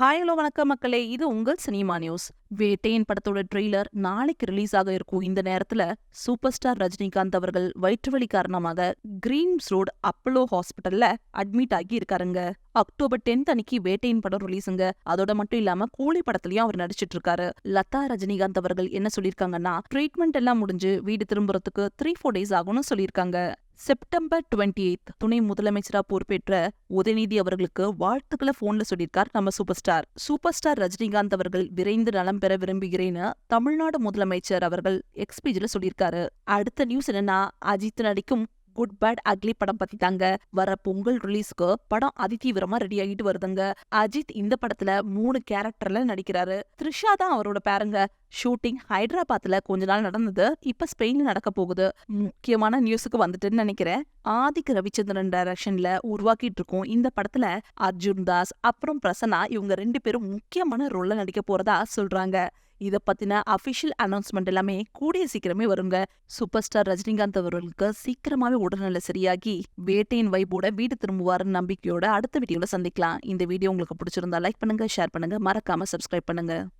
Hi hello வணக்கம் மக்களே. இது உங்கள் சினிமா நியூஸ். வேட்டையின் படத்தோட ட்ரெய்லர் நாளைக்கு ரிலீஸ் ஆக இருக்கும். இந்த நேரத்துல சூப்பர் ஸ்டார் ரஜினிகாந்த் அவர்கள் வயிற்றுவலி காரணமாக கிரீன்ஸ் ரோடு அப்பலோ ஹாஸ்பிட்டல்ல அட்மிட் ஆகி இருக்காருங்க. அக்டோபர் டென்த் அன்னைக்கு வேட்டையின் படம் ரிலீஸுங்க அதோட மட்டும் இல்லாம கூலி படத்துலயும் அவர் நடிச்சிட்டு இருக்காரு. லதா ரஜினிகாந்த் அவர்கள் என்ன சொல்லிருக்காங்கன்னா ட்ரீட்மெண்ட் எல்லாம் முடிஞ்சு வீடு திரும்புறதுக்கு த்ரீ ஃபோர் டேஸ் ஆகும்னு சொல்லியிருக்காங்க. செப்டம்பர் டுவெண்ட்டி எய்த் துணை முதலமைச்சரா பொறுப்பேற்ற உதயநிதி அவர்களுக்கு வாழ்த்துக்களை போன்ல சொல்லியிருக்கார் நம்ம super star super star Rajinikanth அவர்கள் விரைந்து நலம் பெற விரும்புகிறேன்னு தமிழ்நாடு முதலமைச்சர் அவர்கள் எக்ஸ்பீஜ்ல சொல்லியிருக்காரு. அடுத்த நியூஸ் என்னன்னா அஜித் நடிக்கும் குட் பேட் அக்லி படம் பத்தி தாங்க வர பொங்கல் ரிலீஸ்க்கு படம் அதிதீவிரமா ரெடி ஆகிட்டு வருதுங்க. அஜித் இந்த படத்துல மூணு கேரக்டர்ல நடிக்கிறாரு. த்ரிஷா தான் அவரோட பேருங்க. ஷூட்டிங் ஹைதராபாத்ல கொஞ்ச நாள் நடந்தது. இப்ப ஸ்பெயின்ல நடக்க போகுது. முக்கியமான நியூஸுக்கு வந்துட்டுன்னு நினைக்கிறேன். ஆதிக் ரவிச்சந்திரன் டைரக்ஷன்ல உருவாக்கிட்டு இருக்கோம். இந்த படத்துல அர்ஜுன் தாஸ் அப்புறம் பிரசன்னா இவங்க ரெண்டு பேரும் முக்கியமான ரோல்ல நடிக்க போறதா சொல்றாங்க. இத பத்தின அஃபிஷியல் அனௌன்ஸ்மெண்ட் எல்லாமே கூடிய சீக்கிரமே வருங்க. சூப்பர் ஸ்டார் ரஜினிகாந்த் அவர்களுக்கு சீக்கிரமாவே உடல்நல சரியாகி வேட்டையின் வைப்போட வீடு திரும்புவாருன்னு நம்பிக்கையோட அடுத்த வீடியோல சந்திக்கலாம். இந்த வீடியோ உங்களுக்கு பிடிச்சிருந்தா லைக் பண்ணுங்க ஷேர் பண்ணுங்க. மறக்காம சப்ஸ்கிரைப் பண்ணுங்க.